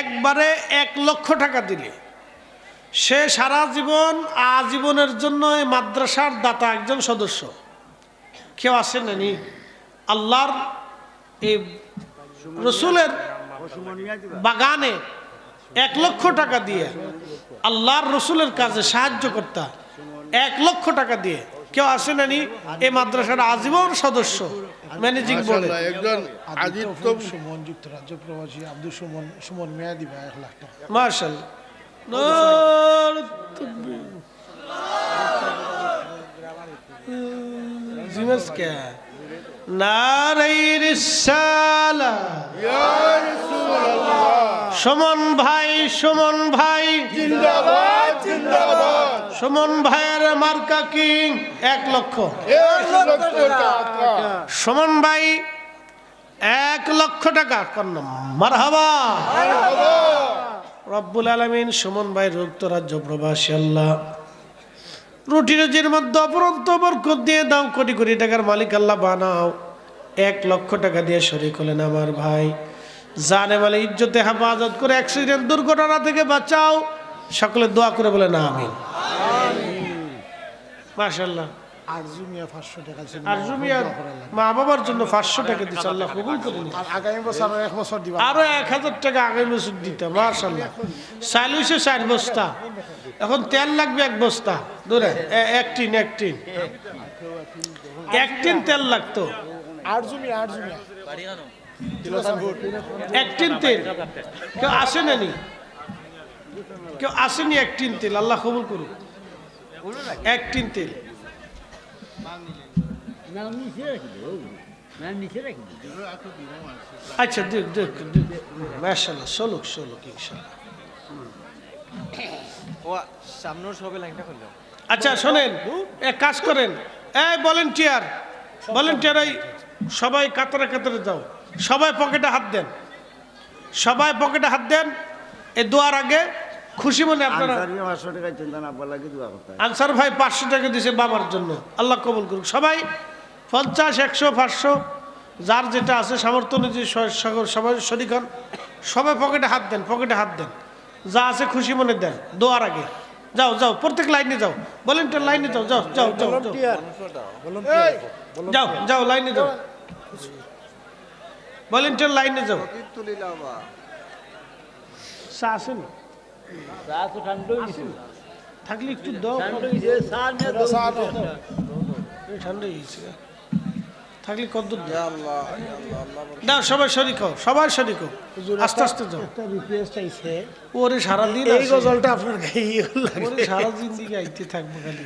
একবারে এক লক্ষ টাকা দিলে। সে সারা জীবন আজীবনের জন্য মাদ্রাসার দাতা একজন সদস্য। কেউ আসেন নানি আল্লাহর এই রসুলের বাগানে এক লক্ষ টাকা দিয়ে আল্লাহর রসুলের কাজে সাহায্য করতা, এক লক্ষ টাকা দিয়ে কেউ আসে নানি এই মাদ্রাসার আজীবন সদস্য। ম্যানেজিং বোর্ডে একজন আদিত্য সুমন যুক্তরাজ্য প্রবাসী আব্দুল সুমন সুমন মেয়া দিবা এক লাখ টাকা। মার্শাল জিমেস কে নারাইর সালা। সুমন ভাই সুমন ভাই। জিন্দাবাদ জিন্দাবাদ। সুমন ভাইয়ের মার্কা কিং এক লক্ষ। সুমন ভাই এক লক্ষ টাকা কন্ন মারহাবা। রব্বুল আলমিন সুমন ভাই রুক্ত রাজ্য প্রবাসী আল্লাহ রুটি রুজির মধ্যে অপরন্ত বরকত দিয়ে দাও কোটি কোটি টাকার মালিক আল্লাহ বানাও। এক লক্ষ টাকা দিয়ে শরিক হলেন আমার ভাই। জানে বলে ইজ্জতে হেফাজত করে অ্যাক্সিডেন্ট দুর্ঘটনা থেকে বাঁচাও। সকলে দোয়া করে বলে না আমি মাশাল্লাহ আরজু মিয়া পাঁচশো টাকা ছিল আর মা বাবার জন্য পাঁচশো টাকা দিচ্ছে আল্লাহ কবুল আর আগামী বছর আরও এক বছর দিবা। আরও এক হাজার টাকা আগামী বছর দিতে মার্শাল্লাহ চাল হয়েছে চার বস্তা। এখন তেল লাগবে এক বস্তা। দূরে এ- এক টিন এক টিন। এক টিন তেল লাগতো। এক টিন তেল। কেউ আসে না নি? কেউ আসেনি এক টিন তেল আল্লাহ কবুল করুক। এক টিন তেল। আচ্ছা দেখ দেখ মাশাল্লাহ চলুক চলুক ইনশাল্লাহ সামনের সবে লাইনটা করল। আচ্ছা শোনেন এক কাজ করেন। এই ভলেন্টিয়ার ভলেন্টিয়ার এই সবাই কাতারে কাতারে যাও। সবাই পকেটে হাত দেন। সবাই পকেটে হাত দেন। এ দোয়ার আগে খুশি মনে আপনারা? আনসারিও পাঁচশো টাকা চিন্তা না বলা দোয়া করতে আনসার ভাই পাঁচশো টাকা দিয়েছে বাবার জন্য। আল্লাহ কবুল করুক। সবাই পঞ্চাশ একশো পাঁচশো যার যেটা আছে সামর্থ্য অনুযায়ী সবাই শরিক হন। সবাই পকেটে হাত দেন পকেটে হাত দেন। যা আছে খুশি মনে দেন দোয়ার আগে। যাও যাও প্রত্যেক লাইনে যাও। ভলেন্টিয়ার লাইনে যাও যাও যাও যাও যাও। যাও যাও লাইনে যাও। ভলেন্টিয়ার লাইনে যাও। চা আছে না? থাকলে একটু দাও। ঠান্ডা হয়ে থাকলে কত না দাও সবাই শরিক হও সবাই শরিক হও আস্তে আস্তে যাও। একটা রিকোয়েস্ট আইছে। ওরে সারাদিন এই গজলটা আপনার ওরে সারা জিন্দিগি আইতে থাকব খালি।